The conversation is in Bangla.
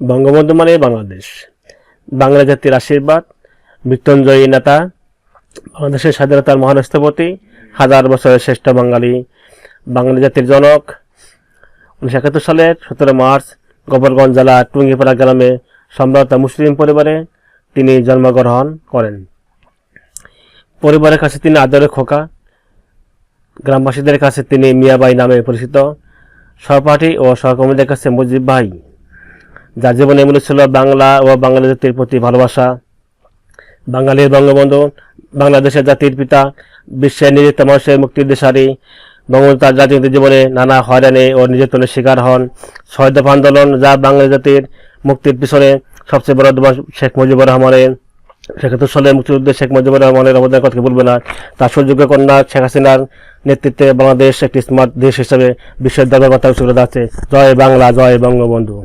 বঙ্গবন্ধু মানে বাংলাদেশ। বাংলা জাতির আশীর্বাদ, মৃত্যুঞ্জয়ী নেতা, বাংলাদেশের স্বাধীনতার মহান স্থপতি হাজার বছরের শ্রেষ্ঠ বাঙালি বাংলা জাতির জনক। উনিশশো একাত্তর সালের সতেরো মার্চ গোবরগঞ্জ জেলা টুঙ্গিপাড়া গ্রামে সম্ভ্রান্ত মুসলিম পরিবারে তিনি জন্মগ্রহণ করেন। পরিবারের কাছে তিনি আদরের খোকা। গ্রামবাসীদের কাছে তিনি মিয়াবাই নামে পরিচিত। সহপাঠী ও সহকর্মীদের কাছে মুজিব ভাই। যার জীবনে এমন ছিল বাংলা ও বাঙালি জাতির প্রতি ভালোবাসা। বাঙালির বঙ্গবন্ধু, বাংলাদেশের জাতির পিতা, বিশ্বের নিযুক্ত মানুষের মুক্তির দেশারি বঙ্গবন্ধু তার জাতীয় জীবনে নানা হয়রানি ও নির্যাতনের শিকার হন। ছয় দফা আন্দোলন যা বাঙালি জাতির মুক্তির পিছনে সবচেয়ে বড় অবদান শেখ মুজিবুর রহমানের সেক্ষেত্রে সালে মুক্তিযুদ্ধে শেখ মুজিবুর রহমানের অবদানের কথা বলবে না? তার সুযোগ্য কন্যা শেখ হাসিনার নেতৃত্বে বাংলাদেশ একটি স্মার্ট দেশ হিসেবে বিশ্বের দরবার করে যাচ্ছে জয় বাংলা, জয় বঙ্গবন্ধু।